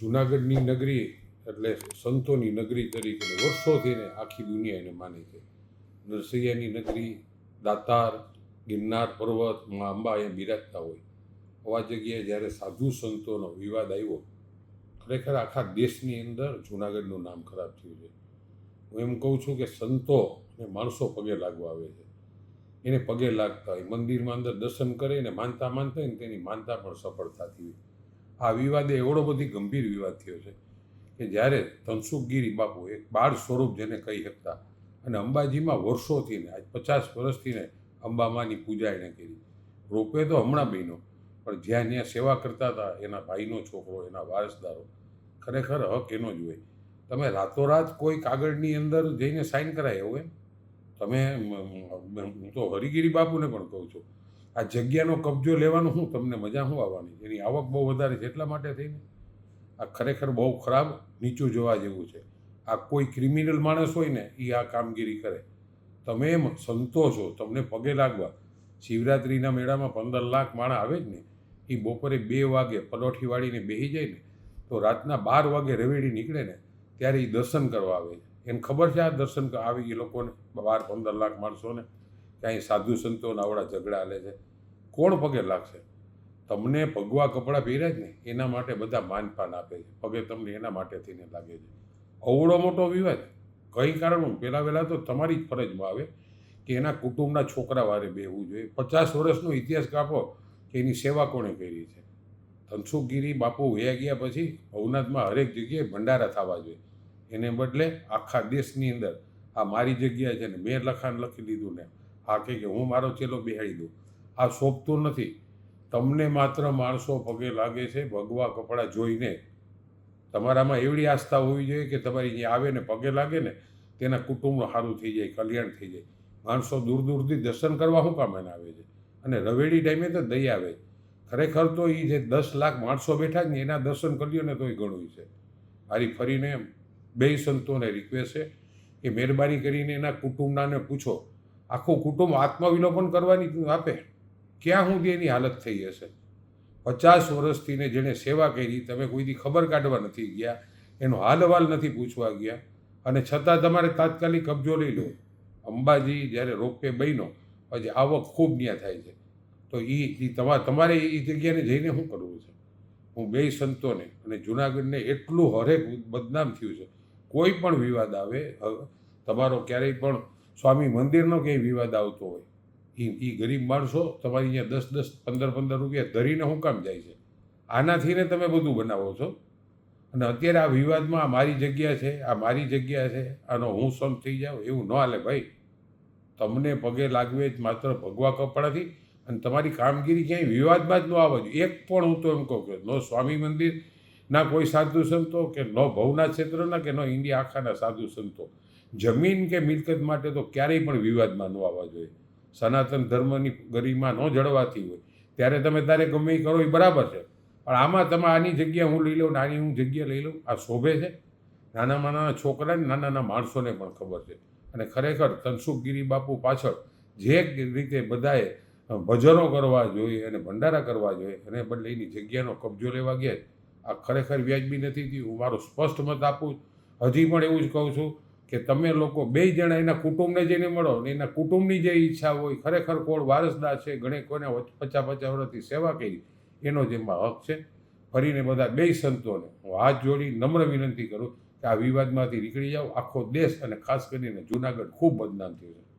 જુનાગઢની નગરી એટલે સંતોની નગરી તરીકે વર્ષોથી એને આખી દુનિયા એને માને છે. નરસૈયાની નગરી, દાતાર, ગિરનાર પર્વત, માં અંબા એ બિરાજતા હોય. આવા જગ્યાએ જ્યારે સાધુ સંતોનો વિવાદ આવ્યો, ખરેખર આખા દેશની અંદર જુનાગઢનું નામ ખરાબ થયું છે. હું એમ કહું છું કે સંતો અને માણસો પગે લાગવા આવે છે. એને પગે લાગતા હોય. મંદિરમાં અંદર દર્શન કરે ને માનતા માનતા હોય ને તેની માનતા પણ સફળ થતી હોય આ વિવાદે એવડો બધી ગંભીર વિવાદ થયો છે કે જ્યારે તનસુખગીરી બાપુ એક બાળ સ્વરૂપ જેને કહી શકતા અને અંબાજીમાં વર્ષોથી ને આજ પચાસ વર્ષથી ને અંબામાની પૂજા એણે કરી. રોપવે તો હમણાં બહેનો પણ જ્યાં ત્યાં સેવા કરતા હતા એના ભાઈનો છોકરો, એના વારસદારો, ખરેખર હક એનો જ હોય. તમે રાતોરાત કોઈ કાગળની અંદર જઈને સાઇન કરાય એવું એમ? તમે હું તો હરિગીરી બાપુને પણ કહું છું. આ જગ્યાનો કબજો લેવાનો શું તમને મજા શું આવવાની? એની આવક બહુ વધારે છે એટલા માટે થઈને? આ ખરેખર બહુ ખરાબ, નીચું જોવા જેવું છે. આ કોઈ ક્રિમિનલ માણસ હોય ને એ આ કામગીરી કરે. તમે એમ સંતોષો તમને પગે લાગવા. શિવરાત્રિના મેળામાં પંદર લાખ માણસ આવે જ ને એ બપોરે બે વાગે પલોઠી વાળીને બેસી જાય ને, તો રાતના બાર વાગે રવેડી નીકળે ને, ત્યારે એ દર્શન કરવા આવે છે. એને ખબર છે આ દર્શન આવી એ લોકોને, બાર પંદર લાખ માણસોને ક્યાંય સાધુ સંતોના આવડા ઝઘડા હાલે છે. કોણ પગે લાગશે? તમને ભગવા કપડાં પહેર્યા જ ને એના માટે બધા માનપાન આપે છે. પગે તમને એના માટે થઈને લાગે છે. અવળો મોટો વિવાદ. કઈ કારણ પહેલાં વહેલાં તો તમારી જ ફરજમાં આવે કે એના કુટુંબના છોકરા વારે બેહવું જોઈએ. પચાસ વર્ષનો ઇતિહાસ કાપો કે એની સેવા કોણે કરી છે? ધનસુખગીરી બાપુ વયા ગયા પછી ભવનાથમાં હરેક જગ્યાએ ભંડારા થવા જોઈએ. એને બદલે આખા દેશની અંદર આ મારી જગ્યા છે ને મેં લખાણ લખી લીધું ને આ કે હું મારો ચેલો બેહાડી દઉં. આ શોભતું નથી. તમને માત્ર માણસો પગે લાગે છે, ભગવા કપડાં જોઈને. તમારામાં એવડી આસ્થા હોવી જોઈએ કે તમારી જે આવે ને પગે લાગે ને, તેના કુટુંબ સારું થઈ જાય, કલ્યાણ થઈ જાય. માણસો દૂર દૂરથી દર્શન કરવા શું કામ એને આવે છે? અને રવેડી ટાઈમે તો દઈ આવે. ખરેખર તો એ જે દસ લાખ માણસો બેઠા જ ને, એના દર્શન કર્યો ને તોય ઘણું છે. મારી ફરીને બે સંતોને રિક્વેસ્ટ છે કે મહેરબાની કરીને એના કુટુંબનાને પૂછો. આખું કુટુંબ આત્મવિલોપન કરવાની આપે? ક્યાં સુધી એની હાલત થઈ હશે? પચાસ વર્ષથી ને જેણે સેવા કરી, તમે કોઈથી ખબર કાઢવા નથી ગયા, એનો હાલ હાલવાલ નથી પૂછવા ગયા, અને છતાં તમારે તાત્કાલિક કબજો લઈ લો. અંબાજી જ્યારે રોપવે બન્યો પછી આવક ખૂબ ન્યા થાય છે. તો એ તમારે એ જગ્યાને જઈને શું કરવું છે? હું બે સંતોને અને જુનાગઢને એટલું હરેક બદનામ થયું છે. કોઈ પણ વિવાદ આવે તમારો ક્યારેય પણ સ્વામી મંદિરનો ક્યાંય વિવાદ આવતો હોય એ ગરીબ માણસો તમારી અહીંયા દસ દસ, પંદર પંદર રૂપિયા ધરીને શું કામ જાય છે? આનાથી ને તમે બધું બનાવો છો? અને અત્યારે આ વિવાદમાં આ મારી જગ્યા છે, આ મારી જગ્યા છે, આનો હું સમ થઈ જાઉં? એવું ન હાલે ભાઈ. તમને પગે લાગવે જ માત્ર ભગવા કપડાથી અને તમારી કામગીરી ક્યાંય વિવાદમાં જ ન આવવા જોઈએ. એક પણ હું તો એમ કહું કે નો સ્વામી મંદિર, ના કોઈ સાધુ સંતો કે નો ભવનાથ ક્ષેત્રના કે નો ઇન્ડિયા આખાના સાધુ સંતો. જમીન કે મિલકત માટે તો ક્યારેય પણ વિવાદમાં ન આવવા જોઈએ. સનાતન ધર્મની ગરિમા ન જળવાતી હોય, ત્યારે તમે તારે ગમે કરો એ બરાબર છે. પણ આમાં તમે આની જગ્યા હું લઈ લઉં નાની હું જગ્યા લઈ લઉં, આ શોભે છે? નાનામાં નાના છોકરાને નાના નાના માણસોને પણ ખબર છે. અને ખરેખર તનસુખગીરી બાપુ પાછળ જે રીતે બધાએ ભજનો કરવા જોઈએ અને ભંડારા કરવા જોઈએ અને બદલે એની જગ્યાનો કબજો લેવા ગયા આ ખરેખર વ્યાજબી નથી થયું. હું મારો સ્પષ્ટ મત આપું હજી પણ એવું જ કહું છું. કે તમે લોકો બે જણા એના કુટુંબને જઈને મળો ને એના કુટુંબની જે ઈચ્છા હોય, ખરેખર કોણ વારસદાર છે, ઘણે કોઈને પચાસ પચાસ વર્ષથી સેવા કરી, એનો જેમાં હક છે. ફરીને બધા બે સંતોને હું હાથ જોડી નમ્ર વિનંતી કરું કે આ વિવાદમાંથી નીકળી જાઓ. આખો દેશ અને ખાસ કરીને જુનાગઢ ખૂબ બદનામ થયું છે.